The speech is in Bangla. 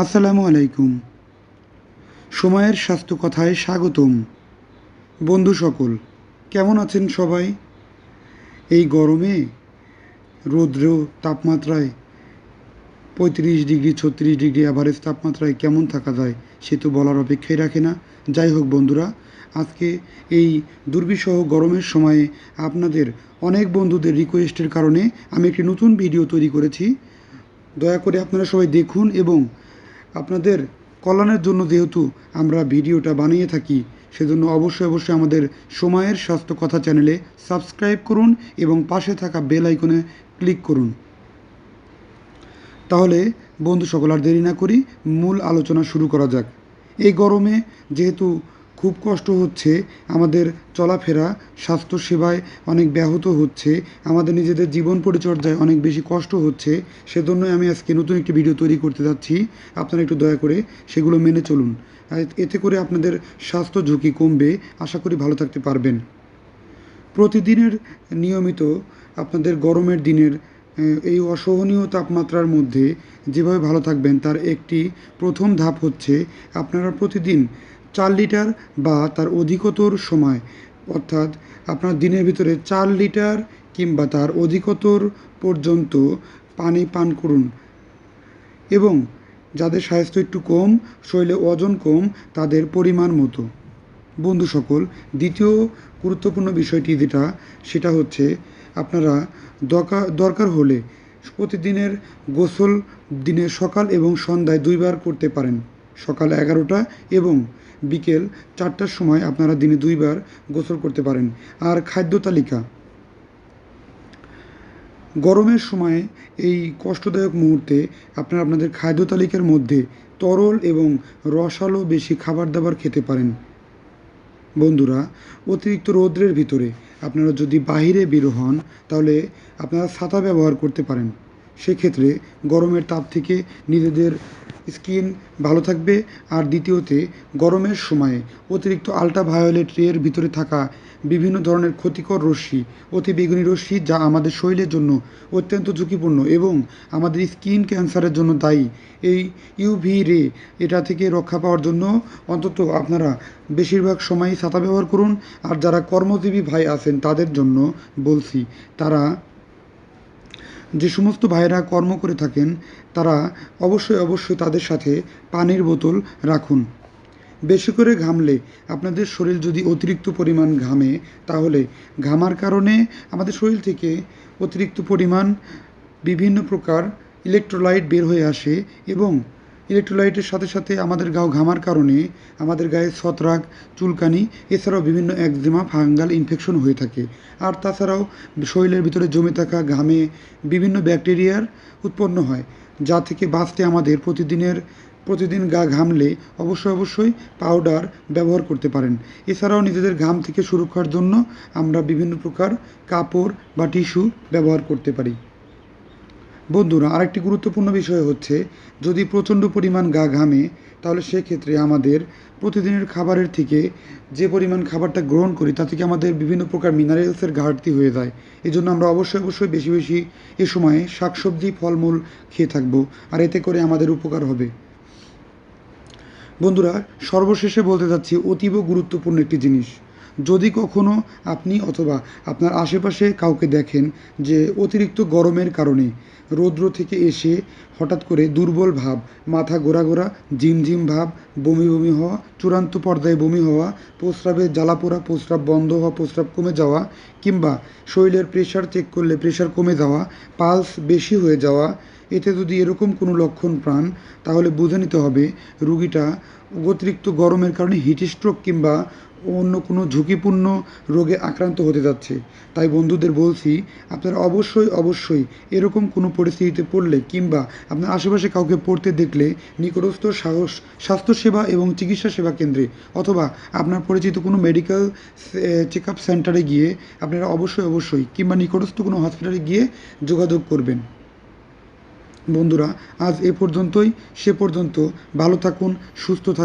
আসসালামু আলাইকুম। সময়ের স্বাস্থ্য কথায় স্বাগতম। বন্ধু সকল, কেমন আছেন সবাই? এই গরমে রৌদ্র তাপমাত্রায় পঁয়ত্রিশ ডিগ্রি, ছত্রিশ ডিগ্রি অ্যাভারেজ তাপমাত্রায় কেমন থাকা যায় সে তো বলার অপেক্ষাই রাখে না। যাই হোক বন্ধুরা, আজকে এই দুর্বিষহ গরমের সময়ে আপনাদের অনেক বন্ধুদের রিকোয়েস্টের কারণে আমি একটি নতুন ভিডিও তৈরি করেছি। দয়া করে আপনারা সবাই দেখুন এবং আপনাদের কল্যাণের জন্য যেহেতু আমরা ভিডিওটা বানিয়ে থাকি, সেজন্য অবশ্যই অবশ্যই আমাদের সময়ের স্বাস্থ্য কথা চ্যানেলে সাবস্ক্রাইব করুন এবং পাশে থাকা বেল আইকনে ক্লিক করুন। তাহলে বন্ধু সকল আর দেরি না করি, মূল আলোচনা শুরু করা যাক। এই গরমে যেহেতু খুব কষ্ট হচ্ছে। আমাদের চলাফেরা স্বাস্থ্য সেবায় অনেক ব্যাহত হচ্ছে। আমাদের নিজেদের জীবন পরিচর্যায় অনেক বেশি কষ্ট হচ্ছে। সেজন্যই আমি আজকে নতুন একটি ভিডিও তৈরি করতে যাচ্ছি। আপনারা একটু দয়া করে সেগুলো মেনে চলুন। এতে করে আপনাদের স্বাস্থ্য ঝুঁকি কমবে। আশা করি ভালো থাকতে পারবেন। প্রতিদিনের নিয়মিত আপনাদের গরমের দিনের এই অসহনীয় তাপমাত্রার মধ্যে যেভাবে ভালো থাকবেন, তার একটি প্রথম ধাপ হচ্ছে আপনারা প্রতিদিন চার লিটার বা তার অধিকতর সময়, অর্থাৎ আপনার দিনের ভিতরে চার লিটার কিংবা তার অধিকতর পর্যন্ত পানি পান করুন। এবং যাদের স্বাস্থ্য একটু কম, শরীরে ওজন কম, তাদের পরিমাণ মতো। বন্ধু সকল, দ্বিতীয় গুরুত্বপূর্ণ বিষয়টি যেটা, সেটা হচ্ছে আপনারা দরকার দরকার হলে প্রতিদিনের গোসল দিনের সকাল এবং সন্ধ্যায় দুইবার করতে পারেন। সকাল এগারোটা এবং বিকেল চারটার সময় আপনারা দিনে দুইবার গোসল করতে পারেন। আর খাদ্য তালিকা। গরমের সময় এই কষ্টদায়ক মুহূর্তে আপনারা আপনাদের খাদ্য তালিকার মধ্যে তরল এবং রসালো বেশি খাবার দাবার খেতে পারেন। বন্ধুরা, অতিরিক্ত রৌদ্রের ভিতরে আপনারা যদি বাইরে বের হন, তাহলে আপনারা ছাতা ব্যবহার করতে পারেন। সেক্ষেত্রে গরমের তাপ থেকে নিজেদের স্কিন ভালো থাকবে। আর দ্বিতীয়তে, গরমের সময়ে অতিরিক্ত আলট্রা ভায়োলেট রের ভিতরে থাকা বিভিন্ন ধরনের ক্ষতিকর রশ্মি, অতি বেগুনি রশ্মি যা আমাদের শরীরের জন্য অত্যন্ত ঝুঁকিপূর্ণ এবং আমাদের স্কিন ক্যান্সারের জন্য দায়ী। এই ইউভি রে এটা থেকে রক্ষা পাওয়ার জন্য অন্তত আপনারা বেশিরভাগ সময়ই ছাতা ব্যবহার করুন। আর যারা কর্মজীবী ভাই আছেন তাদের জন্য বলছি, তারা যে সমস্ত ভাইয়েরা কর্ম করে থাকেন, তারা অবশ্যই অবশ্যই তাদের সাথে পানির বোতল রাখুন। বেশি করে ঘামলে আপনাদের শরীর যদি অতিরিক্ত পরিমাণ ঘামে, তাহলে ঘামার কারণে আমাদের শরীর থেকে অতিরিক্ত পরিমাণ বিভিন্ন প্রকার ইলেকট্রোলাইট বের হয়ে আসে এবং ইলেকট্রোলাইটের সাথে সাথে আমাদের গাও ঘামার কারণে আমাদের গায়ে ছত্রাক চুলকানি, এছাড়াও বিভিন্ন একজিমা, ফাঙ্গাল ইনফেকশন হয়ে থাকে। আর তাছাড়াও শরীরের ভিতরে জমে থাকা ঘামে বিভিন্ন ব্যাকটেরিয়ার উৎপন্ন হয়, যা থেকে বাঁচতে আমাদের প্রতিদিনের, প্রতিদিন গা ঘামলে অবশ্যই অবশ্যই পাউডার ব্যবহার করতে পারেন। এছাড়াও নিজেদের ঘাম থেকে সুরক্ষার জন্য আমরা বিভিন্ন প্রকার কাপড় বা টিস্যু ব্যবহার করতে পারি। বন্ধুরা, আরেকটি গুরুত্বপূর্ণ বিষয় হচ্ছে, যদি প্রচণ্ড পরিমাণ গা ঘামে, তাহলে সেক্ষেত্রে আমাদের প্রতিদিনের খাবারের থেকে যে পরিমাণ খাবারটা গ্রহণ করি, তা থেকে আমাদের বিভিন্ন প্রকার মিনারেলসের ঘাটতি হয়ে যায়। এই জন্য আমরা অবশ্যই অবশ্যই বেশি বেশি এ সময়ে শাকসবজি, ফলমূল খেয়ে থাকব, আর এতে করে আমাদের উপকার হবে। বন্ধুরা, সর্বশেষে বলতে যাচ্ছি, অতীব গুরুত্বপূর্ণ একটি জিনিস। যদি কখনো আপনি অথবা আপনার আশেপাশে কাউকে দেখেন যে অতিরিক্ত গরমের কারণে রৌদ্র থেকে এসে হঠাৎ করে দুর্বল ভাব, মাথা গোড়া গোড়া ঝিমঝিম ভাব, বমি বমি হওয়া, চূড়ান্ত পর্যায়ে বমি হওয়া, প্রস্রাবে জ্বালাপোড়া প্রস্রাব বন্ধ হওয়া, প্রস্রাব কমে যাওয়া কিংবা শরীরের প্রেশার চেক করলে প্রেশার কমে যাওয়া পালস বেশি হয়ে যাওয়া এতে যদি এরকম কোনো লক্ষণ পান তাহলে বুঝে নিতে হবে রুগীটা অতিরিক্ত গরমের কারণে হিট স্ট্রোক কিংবা অন্য কোনো ঝুঁকিপূর্ণ রোগে আক্রান্ত হতে যাচ্ছে। তাই বন্ধুদের বলছি, আপনারা অবশ্যই অবশ্যই এরকম কোনো পরিস্থিতিতে পড়লে কিংবা আপনার আশেপাশে কাউকে পড়তে দেখলে নিকটস্থ সাহস, স্বাস্থ্যসেবা এবং চিকিৎসা সেবা কেন্দ্রে অথবা আপনার পরিচিত কোনো মেডিকেল চেক আপ সেন্টারে গিয়ে আপনারা অবশ্যই অবশ্যই কিংবা নিকটস্থ কোনো হসপিটালে গিয়ে যোগাযোগ করবেন। বন্ধুরা আজ এ পর্যন্তই। সে পর্যন্ত ভালো থাকুন সুস্থ থাকুন।